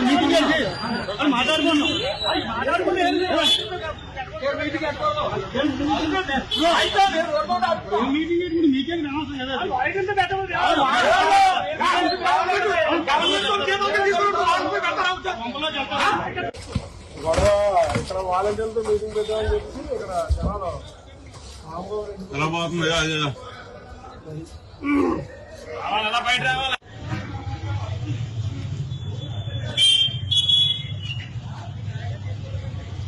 Meeting వాళ్ళు మీకేం కదా గొడవ ఇక్కడ వాలంటీర్లతో మీటింగ్ పెట్టామని చెప్పి ఇక్కడ జనాలు ఎలా పోతుంది ఎలా బయట రావాలి.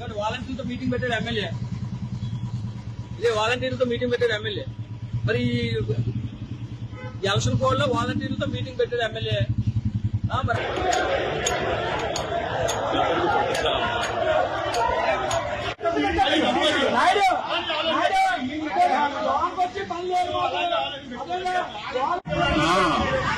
ఆ? వాలంటీర్లతో మీటింగ్ పెట్టాడు ఎమ్మెల్యే. ఇదే వాలంటీర్లతో మీటింగ్ పెట్టాడు ఎమ్మెల్యే. మరి ఈ ఎలక్షన్ కోడ్లో వాలంటీర్లతో మీటింగ్ పెట్టాడు ఎమ్మెల్యే. ఆ, మరి ఆ.